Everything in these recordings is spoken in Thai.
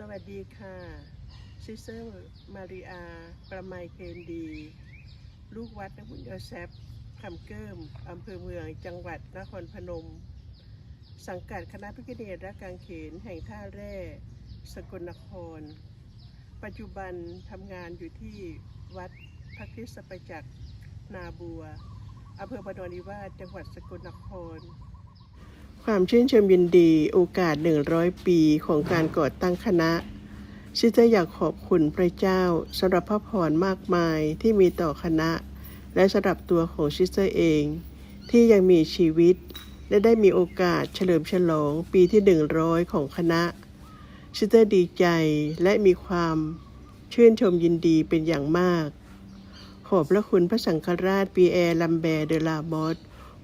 สวัสดีค่ะ ซิสเตอร์มาริอา ประไมเคนดี ลูกวัดนบุญยอแซฟคำเกิมอำเภอเมือง จังหวัดนครพนม สังกัดคณะพิกเนตรกางเขนแห่งท่าแร่ สกลนคร ปัจจุบันทำงานอยู่ที่วัดพระคริสตประจักษ์นาบัวอำเภอพนนิวาสจังหวัดสกลนคร ความชื่นชมยินดีโอกาส 100 ปีของการก่อตั้งคณะซิสเตอร์อยากขอบคุณพระเจ้าสำหรับพระพรมากมายที่มีต่อคณะ และสำหรับตัวของซิสเตอร์เอง ที่ยังมีชีวิต และได้มีโอกาสเฉลิมฉลองปีที่ 100 ของคณะซิสเตอร์ดีใจและมีความชื่นชมยินดีเป็นอย่างมาก ขอบพระคุณพระสังฆราชปีแอร์ลัมแบร์เดลามอส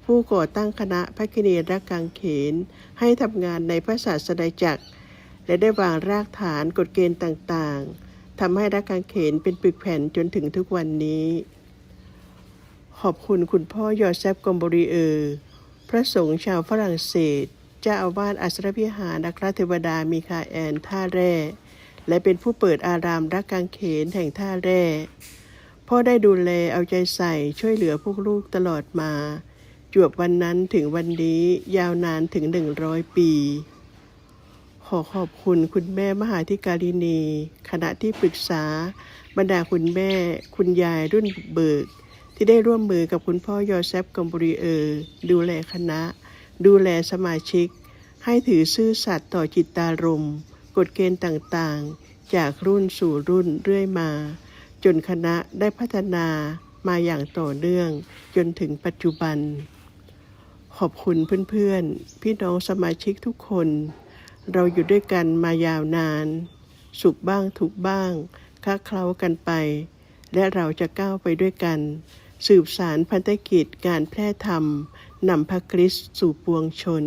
ผู้ก่อตั้งคณะพระกิเนรักกังเขน ให้ทำงานในพระศาสนาจักร และได้วางรากฐานกฎเกณฑ์ต่างๆทำให้รักกังเขนเป็นปึกแผ่นจนถึงทุกวันนี้ ขอบคุณคุณพ่อยอเซฟกอมบริเออร์พระสงฆ์ชาวฝรั่งเศสเจ้าอาวาสอัสรพิหารนักรเทวดามีคาแอนท่าแร่ และเป็นผู้เปิดอารามรักกังเขนแห่งท่าแร่พ่อได้ดูแลเอาใจใส่ช่วยเหลือพวกลูกตลอดมา จวบวันนั้นถึงวันนี้ยาวนานถึงหนึ่งร้อยปี ขอขอบคุณคุณแม่มหาธิการินี คณะที่ปรึกษา บรรดาคุณแม่ คุณยายรุ่นเบิก ที่ได้ร่วมมือกับคุณพ่อยอเซฟกัมบรีเออร์ดูแลคณะ ดูแลสมาชิก ให้ถือซื่อสัตย์ต่อจิตตารมณ์กฎเกณฑ์ต่างๆ จากรุ่นสู่รุ่นเรื่อยมา จนคณะได้พัฒนามาอย่างต่อเนื่องจนถึงปัจจุบัน ขอบคุณเพื่อนๆ พี่น้องสมาชิกทุกคน เราอยู่ด้วยกันมายาวนาน สุขบ้างทุกบ้างค้าเคล้ากันไป และเราจะก้าวไปด้วยกัน สืบสารพันธกิจการแพร่ธรรมนำพระคริสต์สู่ปวงชน